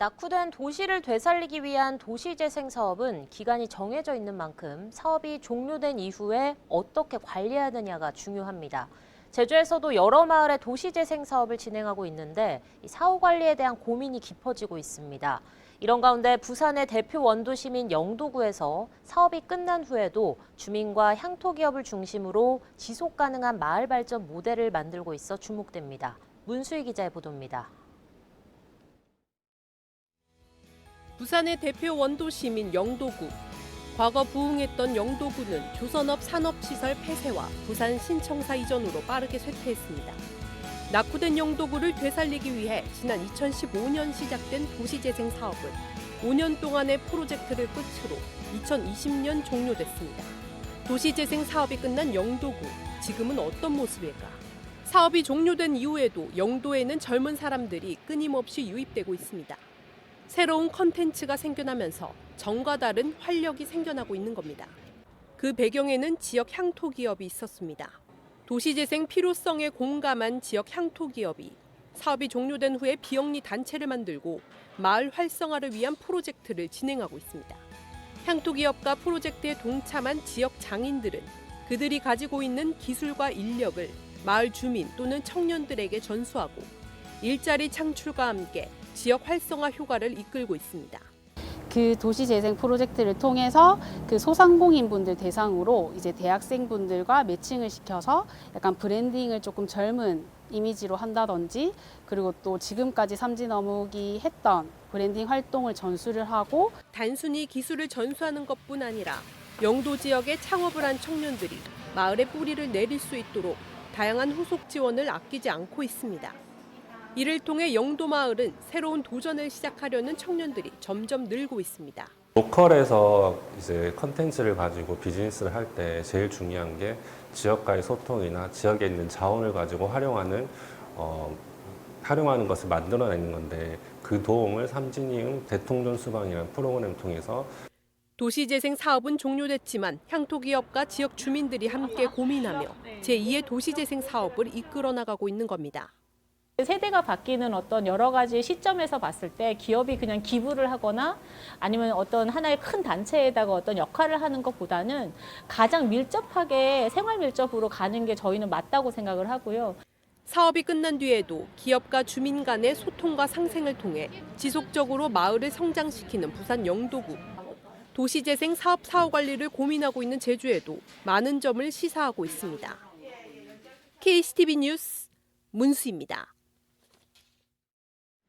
낙후된 도시를 되살리기 위한 도시재생 사업은 기간이 정해져 있는 만큼 사업이 종료된 이후에 어떻게 관리해야 되냐가 중요합니다. 제주에서도 여러 마을의 도시재생 사업을 진행하고 있는데 이 사후 관리에 대한 고민이 깊어지고 있습니다. 이런 가운데 부산의 대표 원도시민 영도구에서 사업이 끝난 후에도 주민과 향토기업을 중심으로 지속 가능한 마을 발전 모델을 만들고 있어 주목됩니다. 문수희 기자의 보도입니다. 부산의 대표 원도 시민 영도구. 과거 부흥했던 영도구는 조선업 산업시설 폐쇄와 부산 신청사 이전으로 빠르게 쇠퇴했습니다. 낙후된 영도구를 되살리기 위해 지난 2015년 시작된 도시재생 사업은 5년 동안의 프로젝트를 끝으로 2020년 종료됐습니다. 도시재생 사업이 끝난 영도구, 지금은 어떤 모습일까? 사업이 종료된 이후에도 영도에는 젊은 사람들이 끊임없이 유입되고 있습니다. 새로운 컨텐츠가 생겨나면서 전과 다른 활력이 생겨나고 있는 겁니다. 그 배경에는 지역 향토 기업이 있었습니다. 도시재생 필요성에 공감한 지역 향토 기업이 사업이 종료된 후에 비영리 단체를 만들고 마을 활성화를 위한 프로젝트를 진행하고 있습니다. 향토 기업과 프로젝트에 동참한 지역 장인들은 그들이 가지고 있는 기술과 인력을 마을 주민 또는 청년들에게 전수하고 일자리 창출과 함께 지역 활성화 효과를 이끌고 있습니다. 그 도시재생 프로젝트를 통해서 그 소상공인분들 대상으로 이제 대학생분들과 매칭을 시켜서 약간 브랜딩을 조금 젊은 이미지로 한다든지 그리고 또 지금까지 삼진 어묵이 했던 브랜딩 활동을 전수를 하고 단순히 기술을 전수하는 것뿐 아니라 영도 지역에 창업을 한 청년들이 마을에 뿌리를 내릴 수 있도록 다양한 후속 지원을 아끼지 않고 있습니다. 이를 통해 영도 마을은 새로운 도전을 시작하려는 청년들이 점점 늘고 있습니다. 로컬에서 이제 컨텐츠를 가지고 비즈니스를 할 때 제일 중요한 게 지역과의 소통이나 지역에 있는 자원을 가지고 활용하는 어, 활용하는 것을 만들어내는 건데 그 도움을 삼진이응 대통전 수방이라는 프로그램을 통해서 도시재생 사업은 종료됐지만 향토기업과 지역 주민들이 함께 고민하며 제2의 도시재생 사업을 이끌어 나가고 있는 겁니다. 세대가 바뀌는 어떤 여러 가지 시점에서 봤을 때 기업이 그냥 기부를 하거나 아니면 어떤 하나의 큰 단체에다가 어떤 역할을 하는 것보다는 가장 밀접하게 생활 밀접으로 가는 게 저희는 맞다고 생각을 하고요. 사업이 끝난 뒤에도 기업과 주민 간의 소통과 상생을 통해 지속적으로 마을을 성장시키는 부산 영도구. 도시재생 사업 사후 관리를 고민하고 있는 제주에도 많은 점을 시사하고 있습니다. KCTV 뉴스 문수입니다.